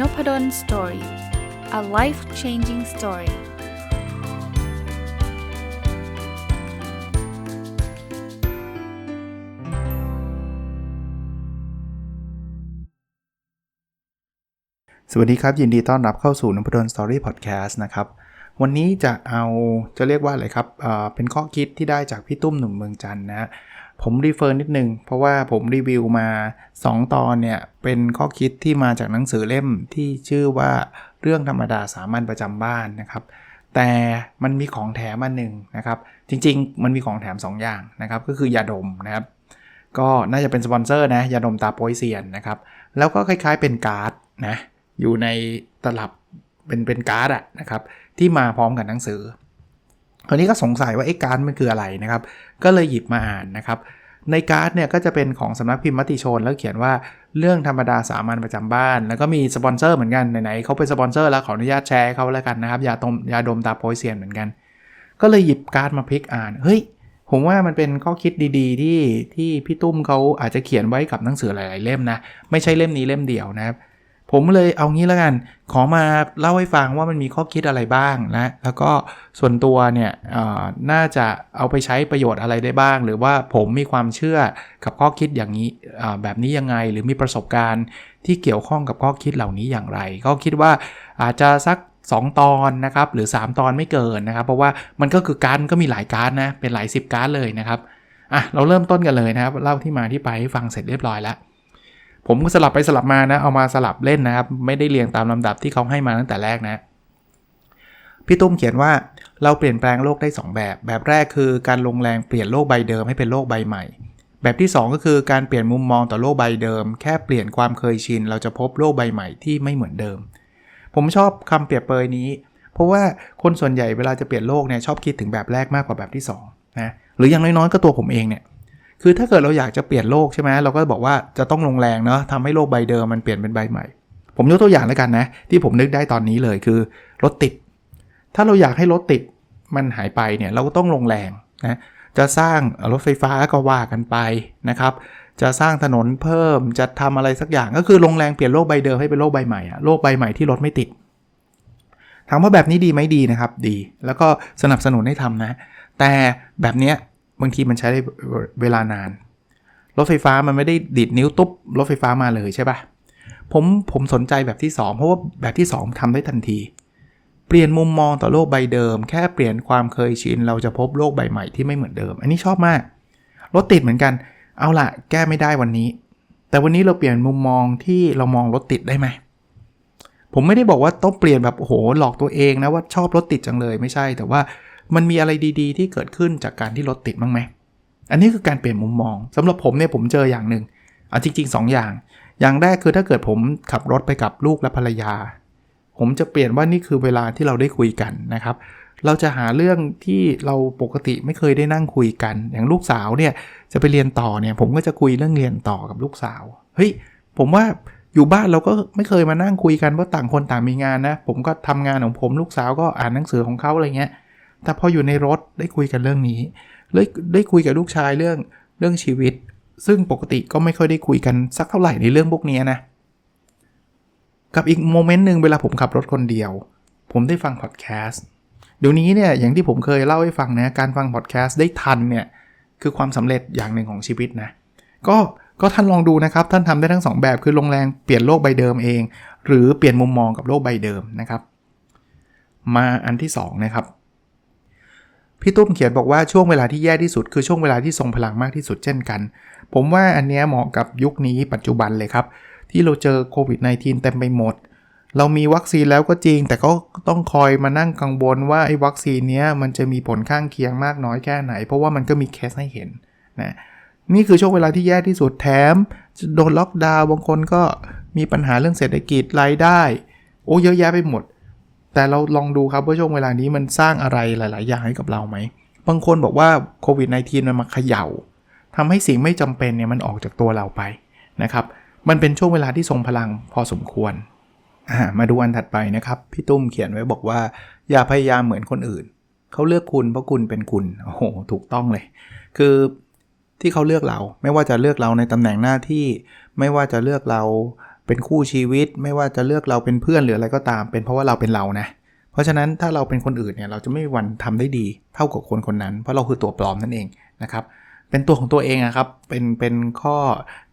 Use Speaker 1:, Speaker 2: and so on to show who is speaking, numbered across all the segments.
Speaker 1: n o p ด d o สตอรี่ a life changing story สวัสดีครับ ยินดีต้อนรับเข้าสู่นพดลสตอรี่พอดแคสต์นะครับ วันนี้จะเอาจะเรียกว่าอะไรครับเป็นข้อคิดที่ได้จากพี่ตุ้มหนุ่มเมืองจันนะ ผมรีเฟอร์นิดนึง เพราะว่าผมรีวิวมา 2 ตอนเนี่ย เป็นข้อคิดที่มาจากหนังสือเล่มที่ชื่อว่าเรื่องธรรมดาสามัญประจำบ้านนะครับ แต่มันมีของแถมมาหนึ่งนะครับ จริง ๆ มันมีของแถม 2 อย่างนะครับ ก็คือยาดมนะครับ ก็น่าจะเป็นสปอนเซอร์นะยาดมตาโปยเซียนนะครับ แล้วก็คล้ายๆเป็นการ์ดนะอยู่ในตลับเป็นเป็นการ์ดอะนะครับที่มาพร้อมกับหนังสือ คราวนี้ก็สงสัยว่าไอ้การ์ดมันคืออะไรนะครับ ก็เลยหยิบมาอ่านนะครับ ในการ์ดเนี่ยก็จะเป็นของสำนักพิมพ์มติชนแล้วเขียนว่าเรื่องธรรมดาสามัญประจำบ้าน แล้วก็มีสปอนเซอร์เหมือนกันไหนๆเขาเป็นสปอนเซอร์แล้วขออนุญาตแชร์เขาแล้วกันนะครับยาตมยาดมตาโพยเซียนเหมือนกัน ก็เลยหยิบการ์ดมาพลิกอ่านเฮ้ยผมว่ามันเป็นข้อคิดดีๆ ที่ที่พี่ตุ้มเขาอาจจะเขียนไว้กับหนังสือหลาย ๆ เล่มนะ ไม่ใช่เล่มนี้เล่มเดียวนะครับ ผมเลยเอางี้แล้วกัน ขอมาเล่าให้ฟังว่ามันมีข้อคิดอะไรบ้างนะ แล้วก็ส่วนตัวเนี่ยน่าจะเอาไปใช้ประโยชน์อะไรได้บ้าง หรือว่าผมมีความเชื่อกับข้อคิดอย่างนี้แบบนี้ยังไง หรือมีประสบการณ์ที่เกี่ยวข้องกับข้อคิดเหล่านี้อย่างไร ก็คิดว่าอาจจะสัก 2 ตอนนะครับ หรือ 3 ตอนไม่เกินนะครับ เพราะว่ามันก็คือการก็มีหลายการนะ เป็นหลาย 10 การเลยนะครับ อะ เราเริ่มต้นกันเลยนะครับ เล่าที่มาที่ไปให้ฟังเสร็จเรียบร้อยแล้ว ผมก็สลับไปสลับมานะ เอามาสลับเล่นนะครับ ไม่ได้เรียงตามลำดับที่เขาให้มาตั้งแต่แรกนะ พี่ตุ้มเขียนว่าเราเปลี่ยนแปลงโลกได้ 2 แบบ แบบแรกคือการลงแรงเปลี่ยนโลกใบเดิมให้เป็นโลกใบใหม่ แบบที่ 2 ก็คือการเปลี่ยนมุมมองต่อโลกใบเดิม แค่เปลี่ยนความเคยชิน เราจะพบโลกใบใหม่ที่ไม่เหมือนเดิม ผมชอบคำเปรียบเปยนี้ เพราะว่าคนส่วนใหญ่เวลาจะเปลี่ยนโลกเนี่ยชอบคิดถึงแบบแรกมากกว่าแบบที่2นะหรืออย่างน้อยๆก็ตัวผมเองเนี่ย คือถ้าเกิดเราอยากจะเปลี่ยนโลกใช่ไหมเราก็บอกว่าจะต้องลงแรงเนาะทำให้โลกใบเดิมมันเปลี่ยนเป็นใบใหม่ ผมยกตัวอย่างแล้วกันนะ ที่ผมนึกได้ตอนนี้เลยคือรถติด ถ้าเราอยากให้รถติดมันหายไปเนี่ยเราก็ต้องลงแรงนะจะสร้างรถไฟฟ้าก็ว่ากันไปนะครับ จะสร้างถนนเพิ่มจะทำอะไรสักอย่างก็คือลงแรงเปลี่ยนโลกใบเดิมให้เป็นโลกใบใหม่อะโลกใบใหม่ที่รถไม่ติดถามว่าแบบนี้ดีไหมดีนะครับดี แล้วก็สนับสนุนให้ทำนะ แต่แบบเนี้ย บางทีมันใช้ได้เวลานาน รถไฟฟ้ามันไม่ได้ดิดนิ้วตุ๊บรถไฟฟ้ามาเลยใช่ปะผมผมสนใจแบบที่ 2 เพราะว่าแบบที่ 2ทำได้ทันที เปลี่ยนมุมมองต่อโลกใบเดิม แค่เปลี่ยนความเคยชิน เราจะพบโลกใบใหม่ที่ไม่เหมือนเดิม อันนี้ชอบมาก รถติดเหมือนกัน เอาละแก้ไม่ได้วันนี้ แต่วันนี้เราเปลี่ยนมุมมองที่เรามองรถติดได้ไหมผมไม่ได้บอกว่าต้องเปลี่ยนแบบโอ้โหหลอกตัวเองนะว่าชอบรถติดจังเลยไม่ใช่ แต่ว่า มันมีอะไรดีๆ ที่เกิดขึ้นจากการที่รถติดบ้างไหม อันนี้คือการเปลี่ยนมุมมองสำหรับผมเนี่ยผมเจออย่างหนึ่งเอาจริงๆ 2 อย่าง อย่างแรกคือถ้าเกิดผมขับรถไปกับลูกและภรรยา ผมจะเปลี่ยนว่านี่คือเวลาที่เราได้คุยกันนะครับ เราจะหาเรื่องที่เราปกติไม่เคยได้นั่งคุยกัน อย่างลูกสาวเนี่ยจะไปเรียนต่อเนี่ยผมก็จะคุยเรื่องเรียนต่อกับลูกสาว เฮ้ยผมว่าอยู่บ้านเราก็ไม่เคยมานั่งคุยกันเพราะต่างคนต่างมีงานนะ ผมก็ทำงานของผมลูกสาวก็อ่านหนังสือของเขาอะไรเงี้ย แต่พออยู่ในรถได้คุยกันเรื่องนี้ได้ได้คุยกับลูกชายเรื่องเรื่องชีวิต ซึ่งปกติก็ไม่ค่อยได้คุยกันสักเท่าไหร่ในเรื่องพวกนี้นะ กับอีกโมเมนต์หนึ่งเวลาผมขับรถคนเดียว ผมได้ฟังพอดแคสต์เดี๋ยวนี้เนี่ยอย่างที่ผมเคยเล่าให้ฟังนะการฟังพอดแคสต์ได้ทันเนี่ยคือความสำเร็จอย่างหนึ่งของชีวิตนะก็ก็ท่านลองดูนะครับ ท่านทำได้ทั้ง 2 แบบคือลงแรงเปลี่ยนโลกใบเดิมเอง หรือเปลี่ยนมุมมองกับโลกใบเดิมนะครับ มาอันที่2นะครับ พี่ตุ้มเขียนบอกว่าช่วงเวลาที่แย่ที่สุด คือช่วงเวลาที่ทรงพลังมากที่สุดเช่นกัน ผมว่าอันนี้เหมาะกับยุคนี้ปัจจุบันเลยครับ ที่เราเจอโควิด -19 เต็มไปหมด เรามีวัคซีนแล้วก็จริง แต่ก็ต้องคอยมานั่งกังวลว่าไอ้วัคซีนเนี้ยมันจะมีผลข้างเคียงมากน้อยแค่ไหน เพราะว่ามันก็มีเคสให้เห็นนะนี่คือช่วงเวลาที่แย่ที่สุดแถมโดนล็อกดาวน์บางคนก็มีปัญหาเรื่องเศรษฐกิจรายได้ โอ้เยอะแยะไปหมด แต่เราลองดูครับว่าช่วงเวลานี้มันสร้างอะไรหลาย ๆ อย่างให้กับเราไหม บางคนบอกว่าโควิด -19 มันมาเขย่าทำให้สิ่งไม่จำเป็นเนี่ยมันออกจากตัวเราไปนะครับ มันเป็นช่วงเวลาที่ทรงพลังพอสมควร มาดูอันถัดไปนะครับ พี่ตุ้มเขียนไว้บอกว่า อย่าพยายามเหมือนคนอื่น เขาเลือกคุณเพราะคุณเป็นคุณ โอ้โห ถูกต้องเลย คือที่เขาเลือกเรา ไม่ว่าจะเลือกเราในตำแหน่งหน้าที่ ไม่ว่าจะเลือกเรา เป็นคู่ชีวิตไม่ว่าจะเลือกเราเป็นเพื่อนหรืออะไรก็ตาม เป็นเพราะว่าเราเป็นเรานะ เพราะฉะนั้นถ้าเราเป็นคนอื่นเนี่ยเราจะไม่มีวันทำได้ดีเท่ากับคนคนนั้น เพราะเราคือตัวปลอมนั่นเองนะครับเป็นตัวของตัวเองอะครับเป็นเป็นข้อ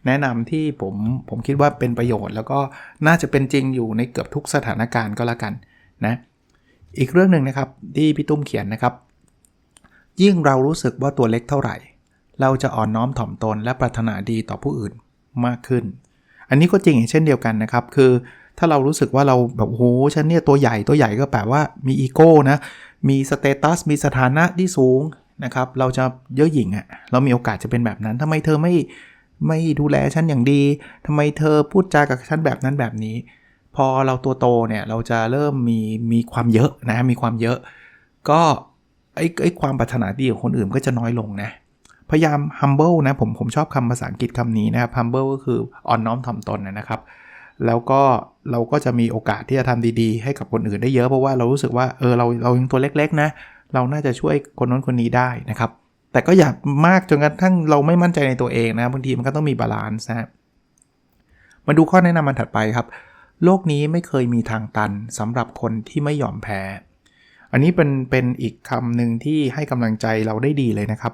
Speaker 1: แนะนำที่ผมผมคิดว่าเป็นประโยชน์ แล้วก็น่าจะเป็นจริงอยู่ในเกือบทุกสถานการณ์ก็แล้วกันนะอีกเรื่องหนึ่งนะครับที่พี่ตุ้มเขียนนะครับ ยิ่งเรารู้สึกว่าตัวเล็กเท่าไหร่ เราจะอ่อนน้อมถ่อมตนและปรารถนาดีต่อผู้อื่นมากขึ้น อันนี้ก็จริงเช่นเดียวกันนะครับ คือถ้าเรารู้สึกว่าเราแบบโอ้โหฉันเนี่ยตัวใหญ่ตัวใหญ่ก็แปลว่ามีอีโก้นะ มีสเตตัสมีสถานะที่สูงนะครับ เราจะเย่อหยิ่งอะ่ะ เรามีโอกาสจะเป็นแบบนั้นทำไมเธอไม่ไม่ดูแลฉันอย่างดีทำไมเธอพูดจากับฉันแบบนั้นแบบนี้ พอเราตัวโตเนี่ยเราจะเริ่มมีมีความเยอะนะ มีความเยอะ ก็ไอ้ไอ้ความปรารถนาดีของคนอื่นก็จะน้อยลงนะ พยายาม humble นะผมผมชอบคำภาษาอังกฤษคำนี้นะครับ humble ก็คืออ่อนน้อมถ่อมตนนะครับ แล้วก็เราก็จะมีโอกาสที่จะทำดีๆ ให้กับคนอื่นได้เยอะเพราะว่าเรารู้สึกว่าเออเราเรายังตัวเล็กๆนะเราน่าจะช่วยคนนั้นคนนี้ได้นะครับ แต่ก็อย่ามากจนกระทั่งเราไม่มั่นใจในตัวเองนะบางทีมันก็ต้องมีบาลานซ์นะมาดูข้อแนะนำมันถัดไปครับ โลกนี้ไม่เคยมีทางตันสำหรับคนที่ไม่ยอมแพ้ อันนี้เป็นเป็นอีกคำหนึ่งที่ให้กำลังใจเราได้ดีเลยนะครับ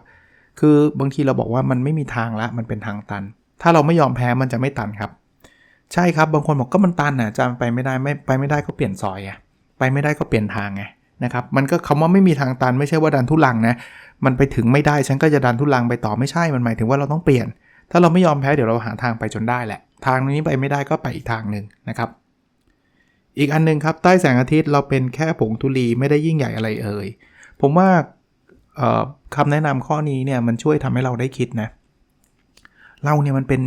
Speaker 1: คือบางทีเราบอกว่ามันไม่มีทางละ มันเป็นทางตัน ถ้าเราไม่ยอมแพ้มันจะไม่ตันครับ ใช่ครับ บางคนบอกก็มันตันอะจะไปไม่ได้ไม่ไปไม่ได้ก็เปลี่ยนซอยอะไปไม่ได้ก็เปลี่ยนทางไงนะครับ มันก็คำว่าไม่มีทางตันไม่ใช่ว่าดันทุลังนะ มันไปถึงไม่ได้ฉันก็จะดันทุลังไปต่อไม่ใช่ มันหมายถึงว่าเราต้องเปลี่ยน ถ้าเราไม่ยอมแพ้เดี๋ยวเราหาทางไปจนได้แหละ ทางนี้ไปไม่ได้ก็ไปอีกทางหนึ่งนะครับ อีกอันนึงครับใต้แสงอาทิตย์เราเป็นแค่ผงธุลีไม่ได้ยิ่งใหญ่อะไรเอ่ย ผมว่า คำแนะนำข้อนี้เนี่ยมันช่วยทำให้เราได้คิดนะเราเนี่ยมันเป็น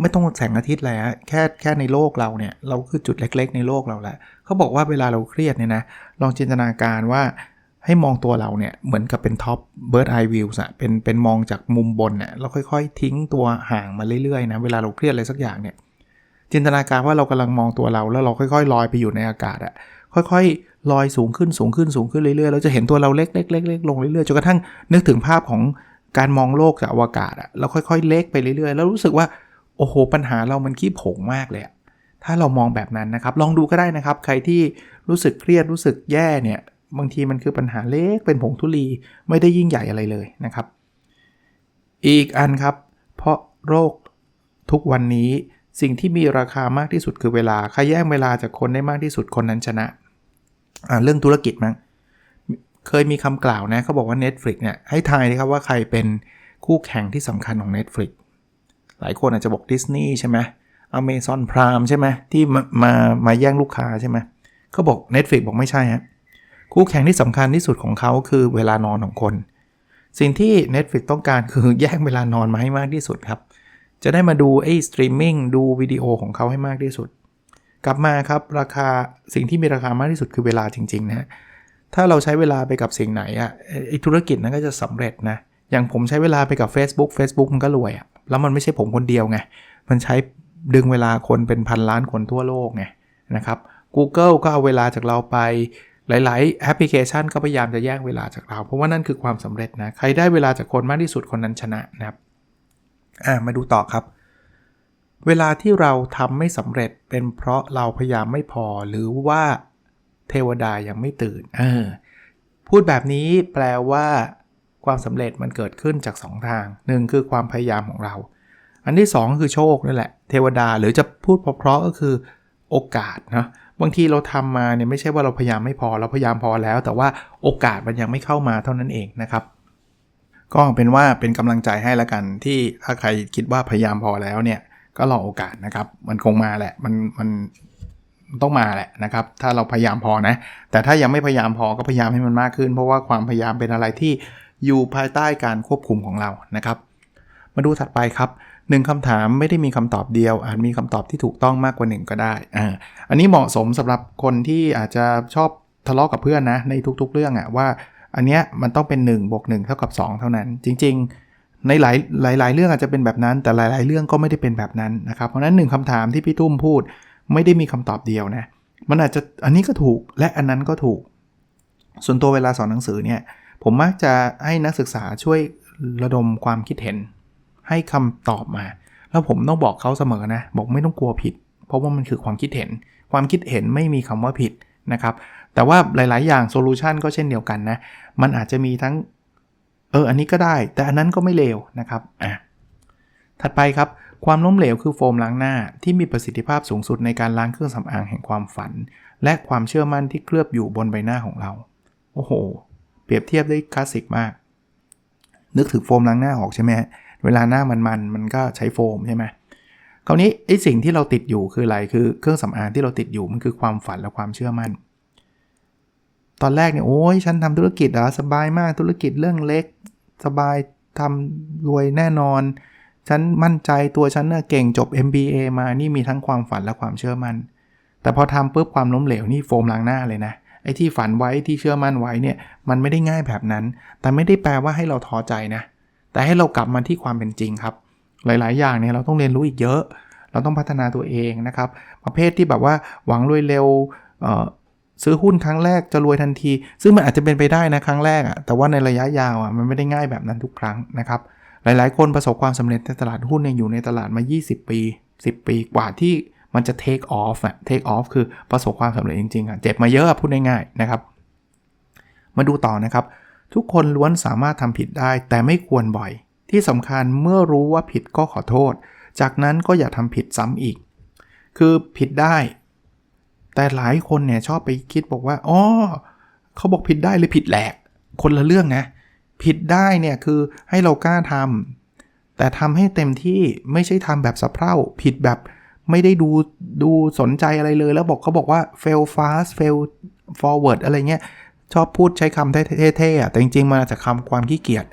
Speaker 1: ไม่ต้องแสงอาทิตย์แล้วแค่แค่ในโลกเราเนี่ยเราคือจุดเล็ก ๆ ในโลกเราแหละเขาบอกว่าเวลาเราเครียดเนี่ยนะลองจินตนาการว่าให้มองตัวเราเนี่ยเหมือนกับเป็นท็อปเบิร์ดไอวิวส์อะเป็นเป็นมองจากมุมบนเนี่ยเราค่อย ๆ ทิ้งตัวห่างมาเรื่อยๆนะเวลาเราเครียดอะไรสักอย่างเนี่ยจินตนาการว่าเรากำลังมองตัวเราแล้วเราค่อย ๆ ลอยไปอยู่ในอากาศอะ ค่อยๆ ลอยสูงขึ้นสูงขึ้นสูงขึ้นเรื่อยๆ เราจะเห็นตัวเราเล็กๆเล็กๆลงเรื่อยๆ จนกระทั่งนึกถึงภาพของการมองโลกจากอวกาศอะเราค่อยๆ เล็กไปเรื่อยๆ แล้วรู้สึกว่าโอ้โห ปัญหาเรามันขี้ผงมากเลยอะถ้าเรามองแบบนั้นนะครับ ลองดูก็ได้นะครับ ใครที่รู้สึกเครียดรู้สึกแย่เนี่ย บางทีมันคือปัญหาเล็กเป็นผงทุลีไม่ได้ยิ่งใหญ่อะไรเลยนะครับ อีกอันครับ เพราะโรคทุกวันนี้สิ่งที่มีราคามากที่สุดคือเวลา ใครแย่งเวลาจากคนได้มากที่สุดคนนั้นชนะ เรื่องธุรกิจมั้งเคยมีคำกล่าวนะเขาบอกว่า Netflix เนี่ยให้ทายนะครับว่าใครเป็นคู่แข่งที่สำคัญของ Netflix หลายคนอาจจะบอกดิสนีย์ใช่ไหม Amazon Prime ใช่ไหมที่มามามาแย่งลูกค้าใช่ไหมเขาบอก Netflix บอกไม่ใช่ฮะคู่แข่งที่สำคัญที่สุดของเขาคือเวลานอนของคน สิ่งที่ Netflix ต้องการคือแย่งเวลานอนมาให้มากที่สุดครับ จะได้มาดูไอ้สตรีมมิ่งดูวิดีโอของเขาให้มากที่สุด กลับมาครับราคาสิ่งที่มีราคามากที่สุดคือเวลาจริงๆนะถ้าเราใช้เวลาไปกับสิ่งไหนอะไอธุรกิจนั้นก็จะสำเร็จนะอย่างผมใช้เวลาไปกับ Facebook Facebook มันก็รวยอะแล้วมันไม่ใช่ผมคนเดียวไงมันใช้ดึงเวลาคนเป็นพันล้านคนทั่วโลกไงนะครับ Google ก็เอาเวลาจากเราไปหลาย ๆ แอปพลิเคชันก็พยายามจะแย่งเวลาจากเรา เพราะว่านั่นคือความสำเร็จนะ ใครได้เวลาจากคนมากที่สุดคนนั้นชนะนะครับ อ่ามาดูต่อครับ เวลาที่เราทำไม่สำเร็จเป็นเพราะเราพยายามไม่พอหรือว่าเทวดายังไม่ตื่นเออพูดแบบนี้แปลว่าความสำเร็จมันเกิดขึ้นจาก 2 ทาง 1 คือความพยายามของเรา อันที่ 2 คือโชคนั่นแหละ เทวดาหรือจะพูดเพราะๆก็คือโอกาสนะบางทีเราทำมาเนี่ยไม่ใช่ว่าเราพยายามไม่พอเราพยายามพอแล้ว แต่ว่าโอกาสมันยังไม่เข้ามาเท่านั้นเองนะครับ ก็เป็นว่าเป็นกำลังใจให้ล้วกันที่ถ้าใครคิดว่าพยายามพอแล้วเนี่ย ก็รอโอกาสนะครับ มันคงมาแหละ มันมันต้องมาแหละนะครับ ถ้าเราพยายามพอนะ แต่ถ้ายังไม่พยายามพอก็พยายามให้มันมากขึ้น เพราะว่าความพยายามเป็นอะไรที่อยู่ภายใต้การควบคุมของเรานะครับ มาดูถัดไปครับหนึ่งคำถามไม่ได้มีคำตอบเดียว อาจมีคำตอบที่ถูกต้องมากกว่า1ก็ได้อ่าอันนี้เหมาะสมสำหรับคนที่อาจจะชอบทะเลาะกับเพื่อนนะในทุกๆ เรื่องอะว่า อันเนี้ยมันต้องเป็น1บวก1เท่ากับ2 เท่านั้น จริง ๆ ในหลายหลายหลายเรื่องอาจจะเป็นแบบนั้น แต่หลาย ๆ เรื่องก็ไม่ได้เป็นแบบนั้นนะครับ เพราะนั้นหนึ่งคำถามที่พี่ตุ้มพูดไม่ได้มีคำตอบเดียวนะ มันอาจจะอันนี้ก็ถูกและอันนั้นก็ถูก ส่วนตัวเวลาสอนหนังสือเนี่ย ผมมักจะให้นักศึกษาช่วยระดมความคิดเห็น ให้คำตอบมา แล้วผมต้องบอกเขาเสมอนะ บอกไม่ต้องกลัวผิด เพราะว่ามันคือความคิดเห็น ความคิดเห็นไม่มีคำว่าผิดนะครับ แต่ว่าหลาย ๆ อย่างโซลูชันก็เช่นเดียวกันนะ มันอาจจะมีทั้ง เออ อันนี้ก็ได้ แต่อันนั้นก็ไม่เลวนะครับอะถัดไปครับ ความล้มเหลวคือโฟมล้างหน้าที่มีประสิทธิภาพสูงสุดในการล้างเครื่องสำอางแห่งความฝัน และความเชื่อมั่นที่เคลือบอยู่บนใบหน้าของเรา โอ้โห เปรียบเทียบได้คลาสสิกมาก นึกถึงโฟมล้างหน้าออกใช่ไหมเวลาหน้ามันมันมันก็ใช้โฟมใช่ไหมคราวนี้ไอ้สิ่งที่เราติดอยู่คืออะไร คือเครื่องสำอางที่เราติดอยู่มันคือความฝันและความเชื่อมั่น ตอนแรกเนี่ยโอ้ยฉันทำธุรกิจอะสบายมากธุรกิจเรื่องเล็ก สบายทำรวยแน่นอน ฉันมั่นใจตัวฉันเนี่ยเก่งจบ MBA มานี่มีทั้งความฝันและความเชื่อมั่น แต่พอทำปุ๊บความล้มเหลวนี่โฟมล้างหน้าเลยนะไอ้ที่ฝันไว้ที่เชื่อมั่นไว้เนี่ยมันไม่ได้ง่ายแบบนั้น แต่ไม่ได้แปลว่าให้เราท้อใจนะ แต่ให้เรากลับมาที่ความเป็นจริงครับ หลาย ๆ อย่างเนี่ยเราต้องเรียนรู้อีกเยอะ เราต้องพัฒนาตัวเองนะครับ ประเภทที่แบบว่าหวังรวยเร็ว ซื้อหุ้นครั้งแรกจะรวยทันที ซึ่งมันอาจจะเป็นไปได้นะครั้งแรกอะแต่ว่าในระยะยาวอะมันไม่ได้ง่ายแบบนั้นทุกครั้งนะครับ หลายๆ คนประสบความสำเร็จในตลาดหุ้นเนี่ยอยู่ในตลาดมา 20 ปี 10 ปีกว่าที่มันจะ take off อะ take off คือประสบความสำเร็จจริงๆอะเจ็บมาเยอะพูดง่ายๆนะครับ มาดูต่อนะครับ ทุกคนล้วนสามารถทำผิดได้ แต่ไม่ควรบ่อย ที่สำคัญเมื่อรู้ว่าผิดก็ขอโทษ จากนั้นก็อย่าทำผิดซ้ำอีก คือผิดได้ แต่หลายคนเนี่ยชอบไปคิดบอกว่าอ๋อเขาบอกผิดได้หรือผิดแหลก คนละเรื่องนะ ผิดได้เนี่ยคือให้เรากล้าทำแต่ทำให้เต็มที่ไม่ใช่ทำแบบสะเพร่าผิดแบบไม่ได้ดูดูสนใจอะไรเลย แล้วบอกเขาบอกว่า fail fast fail forward อะไรเงี้ยชอบพูดใช้คำเท่ๆแต่จริงๆ มาจากคำความขี้เกียจ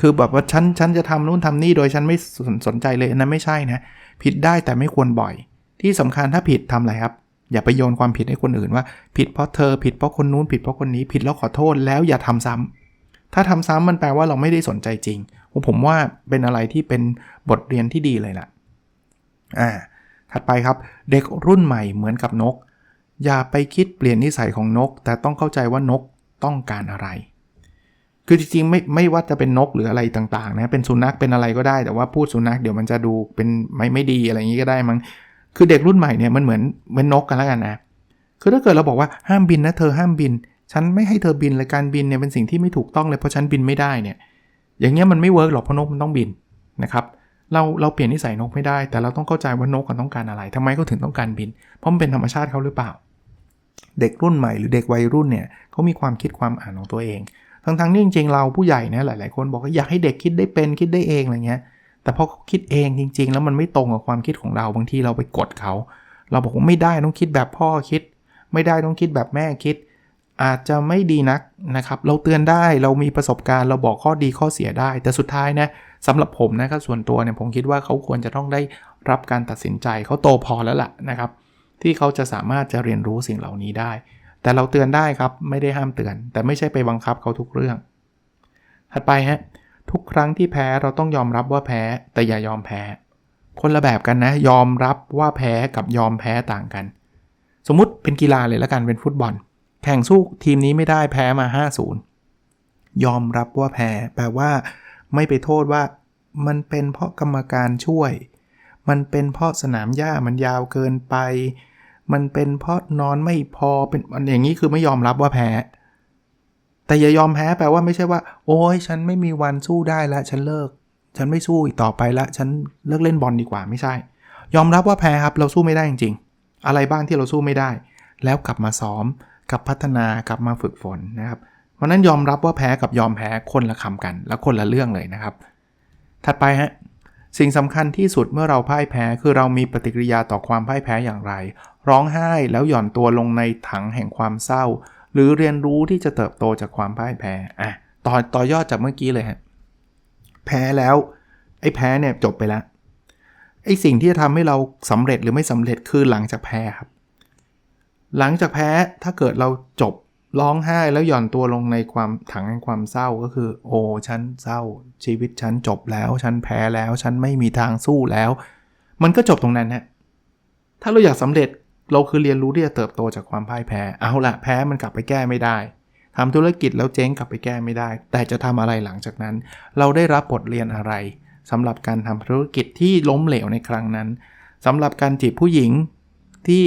Speaker 1: คือแบบว่าฉันฉันจะทำนู่นทำนี่โดยฉันไม่สนสนใจเลยนั้นไม่ใช่นะ ผิดได้แต่ไม่ควรบ่อย ที่สำคัญถ้าผิดทำอะไรครับ อย่าไปโยนความผิดให้คนอื่นว่า ผิดเพราะเธอผิดเพราะคนนู้นผิดเพราะคนนี้ผิดแล้วขอโทษแล้วอย่าทำซ้ำถ้าทำซ้ำมันแปลว่าเราไม่ได้สนใจจริง ผมว่าเป็นอะไรที่เป็นบทเรียนที่ดีเลยล่ะอ่าถัดไปครับ เด็กรุ่นใหม่เหมือนกับนก อย่าไปคิดเปลี่ยนนิสัยของนก แต่ต้องเข้าใจว่านกต้องการอะไร คือจริงๆไม่ไม่ว่าจะเป็นนกหรืออะไรต่างๆนะเป็นสุนัขเป็นอะไรก็ได้แต่ว่าพูดสุนัขเดี๋ยวมันจะดูเป็นไม่ไม่ดีอะไรอย่างนี้ก็ได้มั้ง คือเด็กรุ่นใหม่เนี่ยมันเหมือนเหมือนนกกันแล้วกันนะ คือถ้าเกิดเราบอกว่าห้ามบินนะเธอห้ามบิน ฉันไม่ให้เธอบินเลยการบินเนี่ยเป็นสิ่งที่ไม่ถูกต้องเลยเพราะฉันบินไม่ได้เนี่ย อย่างเงี้ยมันไม่เวิร์กหรอกเพราะนกมันต้องบินนะครับ เราเราเปลี่ยนนิสัยนกไม่ได้ แต่เราต้องเข้าใจว่านกมันต้องการอะไรทำไมเขาถึงต้องการบิน เพราะมันเป็นธรรมชาติเขาหรือเปล่า เด็กรุ่นใหม่หรือเด็กวัยรุ่นเนี่ยเขามีความคิดความอ่านของตัวเอง ทั้งทั้งนี่จริงๆเราผู้ใหญ่เนี่ยหลาย ๆ คนบอกว่าอยากให้เด็กคิดได้เป็นคิดได้เองอะไรเงี้ย แต่พอเขาคิดเองจริง ๆ แล้วมันไม่ตรงกับความคิดของเราบางทีเราไปกดเขา เราบอกว่าไม่ได้ต้องคิดแบบพ่อคิด ไม่ได้ต้องคิดแบบแม่คิด อาจจะไม่ดีนักนะครับ เราเตือนได้เรามีประสบการณ์ เราบอกข้อดีข้อเสียได้ แต่สุดท้ายนะสำหรับผมนะครับส่วนตัวเนี่ยผมคิดว่าเขาควรจะต้องได้รับการตัดสินใจเขาโตพอแล้วล่ะนะครับ ที่เขาจะสามารถจะเรียนรู้สิ่งเหล่านี้ได้ แต่เราเตือนได้ครับไม่ได้ห้ามเตือน แต่ไม่ใช่ไปบังคับเขาทุกเรื่อง ถัดไปฮะ ทุกครั้งที่แพ้เราต้องยอมรับว่าแพ้แต่อย่ายอมแพ้ คนละแบบกันนะ ยอมรับว่าแพ้กับยอมแพ้ต่างกัน สมมุติเป็นกีฬาเลยแล้วกันเป็นฟุตบอล แข่งสู้ทีมนี้ไม่ได้แพ้มา 5-0 ยอมรับว่าแพ้แปลว่า ไม่ไปโทษว่า มันเป็นเพราะกรรมการช่วย มันเป็นเพราะสนามหญ้ามันยาวเกินไป มันเป็นเพราะนอนไม่พอเป็นอย่างนี้คือไม่ยอมรับว่าแพ้ แต่อย่ายอมแพ้แปลว่าไม่ใช่ว่า โอ้ยฉันไม่มีวันสู้ได้แล้วฉันเลิก ฉันไม่สู้อีกต่อไปละฉันเลิกเล่นบอลดีกว่าไม่ใช่ ยอมรับว่าแพ้ครับเราสู้ไม่ได้จริงๆ อะไรบ้างที่เราสู้ไม่ได้ แล้วกลับมาซ้อมกลับพัฒนากลับมาฝึกฝนนะครับเพราะนั้นยอมรับว่าแพ้กับยอมแพ้คนละคำกัน และคนละเรื่องเลยนะครับ ถัดไปฮะสิ่งสำคัญที่สุดเมื่อเราพ่ายแพ้คือเรามีปฏิกิริยาต่อความพ่ายแพ้อย่างไร ร้องไห้แล้วหย่อนตัวลงในถังแห่งความเศร้า หรือเรียนรู้ที่จะเติบโตจากความพ่ายแพ้อะต่อต่อยอดจากเมื่อกี้เลยฮะแพ้แล้วไอ้แพ้เนี่ยจบไปแล้วไอ้สิ่งที่จะทำให้เราสำเร็จหรือไม่สำเร็จคือหลังจากแพ้ครับ หลังจากแพ้ถ้าเกิดเราจบร้องไห้แล้วหย่อนตัวลงในความถังแห่งความเศร้าก็คือ โอ้ฉันเศร้า ชีวิตฉันจบแล้ว ฉันแพ้แล้ว ฉันไม่มีทางสู้แล้ว มันก็จบตรงนั้นฮะถ้าเราอยากสำเร็จ เราคือเรียนรู้ที่จะเติบโตจากความพ่ายแพ้ เอาละแพ้มันกลับไปแก้ไม่ได้ทำธุรกิจแล้วเจ๊งกลับไปแก้ไม่ได้ แต่จะทำอะไรหลังจากนั้น เราได้รับบทเรียนอะไรสำหรับการทำธุรกิจที่ล้มเหลวในครั้งนั้นสำหรับการจีบผู้หญิงที่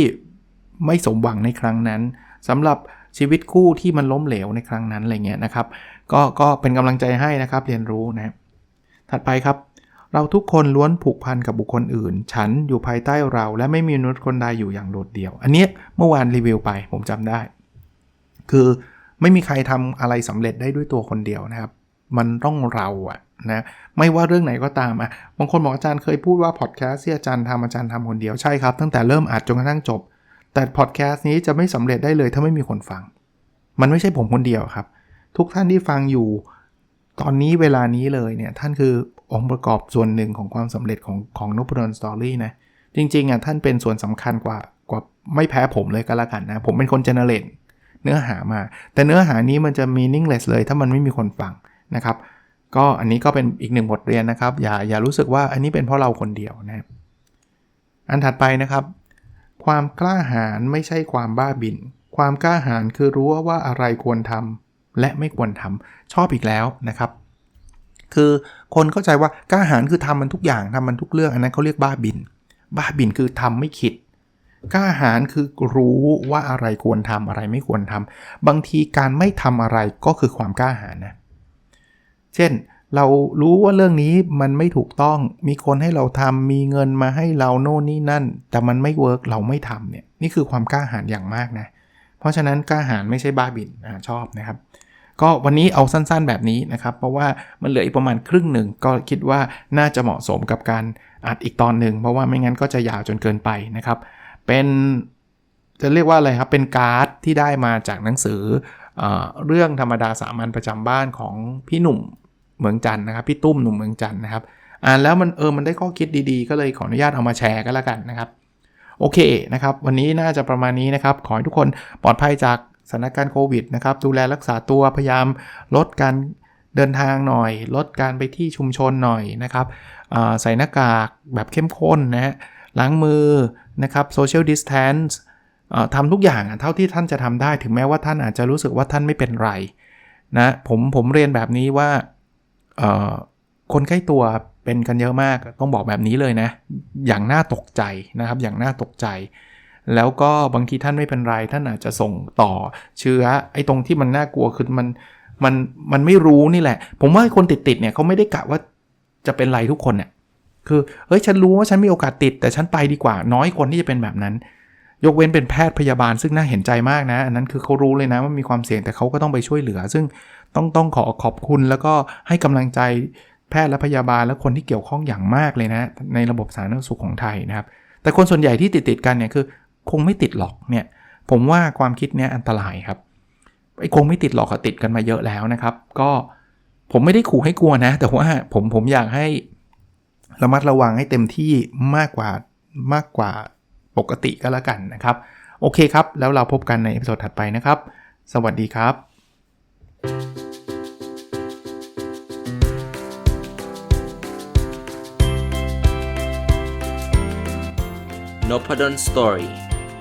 Speaker 1: ไม่สมหวังในครั้งนั้นสำหรับชีวิตคู่ที่มันล้มเหลวในครั้งนั้นอะไรเงี้ยนะครับ ก็ก็เป็นกำลังใจให้นะครับเรียนรู้นะถัดไปครับ เราทุกคนล้วนผูกพันกับบุคคลอื่น ฉันอยู่ภายใต้เรา และไม่มีมนุษย์คนใดอยู่อย่างโดดเดี่ยว อันนี้เมื่อวานรีวิวไปผมจำได้ คือไม่มีใครทำอะไรสำเร็จได้ด้วยตัวคนเดียวนะครับ มันต้องเราอะนะไม่ว่าเรื่องไหนก็ตามอะบางคนบอกอาจารย์เคยพูดว่าพอดแคสต์ที่อาจารย์ทำอาจารย์ทำคนเดียวใช่ครับตั้งแต่เริ่มอัดจนกระทั่งจบ แต่พอดแคสต์นี้จะไม่สำเร็จได้เลยถ้าไม่มีคนฟัง มันไม่ใช่ผมคนเดียวครับ ทุกท่านที่ฟังอยู่ตอนนี้เวลานี้เลยเนี่ยท่านคือ องค์ประกอบส่วนหนึ่งของความสำเร็จของของนพดลสตอรี่นะ จริงๆอะท่านเป็นส่วนสำคัญกว่ากว่าไม่แพ้ผมเลยก็แล้วกันนะ ผมเป็นคนเจเนเรตเนื้อหามา แต่เนื้อหานี้มันจะมีนิ่งเลสเลย ถ้ามันไม่มีคนฟังนะครับ ก็อันนี้ก็เป็นอีกหนึ่งบทเรียนนะครับ อย่าอย่ารู้สึกว่าอันนี้เป็นเพราะเราคนเดียวนะอันถัดไปนะครับ ความกล้าหาญไม่ใช่ความบ้าบิน ความกล้าหาญคือรู้ว่าอะไรควรทำและไม่ควรทำชอบอีกแล้วนะครับ คือคนเข้าใจว่ากล้าหาญคือทำมันทุกอย่างทำมันทุกเรื่องอันนั้นเขาเรียกบ้าบิน บ้าบินคือทำไม่คิดกล้าหาญคือรู้ว่าอะไรควรทำอะไรไม่ควรทำบางทีการไม่ทำอะไรก็คือความกล้าหาญนะ เช่นเรารู้ว่าเรื่องนี้มันไม่ถูกต้อง มีคนให้เราทำมีเงินมาให้เราโน่นนี่นั่น แต่มันไม่เวิร์กเราไม่ทำเนี่ย นี่คือความกล้าหาญอย่างมากนะ เพราะฉะนั้นกล้าหาญไม่ใช่บ้าบินอชอบนะครับ ก็วันนี้เอาสั้นๆแบบนี้นะครับ เพราะว่ามันเหลืออีกประมาณครึ่งหนึ่งก็คิดว่าน่าจะเหมาะสมกับการอัดอีกตอนหนึ่งเพราะว่าไม่งั้นก็จะยาวจนเกินไปนะครับ เป็นจะเรียกว่าอะไรครับเป็นการ์ดที่ได้มาจากหนังสือเอเรื่องธรรมดาสามัญประจำบ้านของพี่หนุ่มเมืองจันนะครับพี่ตุ้มหนุ่มเมืองจันนะครับอ่านแล้วมันเออมันได้ข้อคิดดีๆ ก็เลยขออนุญาตเอามาแชร์กันแล้วกันนะครับโอเคนะครับ วันนี้น่าจะประมาณนี้นะครับ ขอให้ทุกคนปลอดภัยจาก สถานการณ์โควิดนะครับ ดูแลรักษาตัวพยายามลดการเดินทางหน่อย ลดการไปที่ชุมชนหน่อยนะครับใส่หน้ากากแบบเข้มข้นนะฮะล้างมือนะครับโซเชียลดิสแทนซ์ทำทุกอย่างเท่าที่ท่านจะทำได้ถึงแม้ว่าท่านอาจจะรู้สึกว่าท่านไม่เป็นไรนะผมผมเรียนแบบนี้ว่าคนใกล้ตัวเป็นกันเยอะมากต้องบอกแบบนี้เลยนะ อย่างน่าตกใจนะครับ อย่างน่าตกใจ แล้วก็บางทีท่านไม่เป็นไร ท่านอาจจะส่งต่อเชื้อไอ้ตรงที่มันน่ากลัวคือมันมันมันไม่รู้นี่แหละ ผมว่าคนติดติดเนี่ยเขาไม่ได้กะว่าจะเป็นไรทุกคนเนี่ยคือเฮ้ยฉันรู้ว่าฉันมีโอกาสติด แต่ฉันไปดีกว่าน้อยคนที่จะเป็นแบบนั้น ยกเว้นเป็นแพทย์พยาบาลซึ่งน่าเห็นใจมากนะ อันนั้นคือเขารู้เลยนะว่ามีความเสี่ยงแต่เขาก็ต้องไปช่วยเหลือ ซึ่งต้องต้องขอขอบคุณแล้วก็ให้กำลังใจแพทย์และพยาบาลและคนที่เกี่ยวข้องอย่างมากเลยนะ ในระบบสาธารณสุขของไทยนะครับ แต่คนส่วนใหญ่ที่ติดติดกันเนี่ยคือ คงไม่ติดหรอกเนี่ยผมว่าความคิดเนี้ยอันตรายครับไอ้คงไม่ติดหรอกติดกันมาเยอะแล้วนะครับ ก็ผมไม่ได้ขู่ให้กลัวนะ แต่ว่าผมผมอยากให้ระมัดระวังให้เต็มที่มากกว่ามากกว่าปกติก็แล้วกันนะครับ โอเคครับ แล้วเราพบกันในเอพิโซดถัดไปนะครับ สวัสดีครับ
Speaker 2: n o p a d o n Story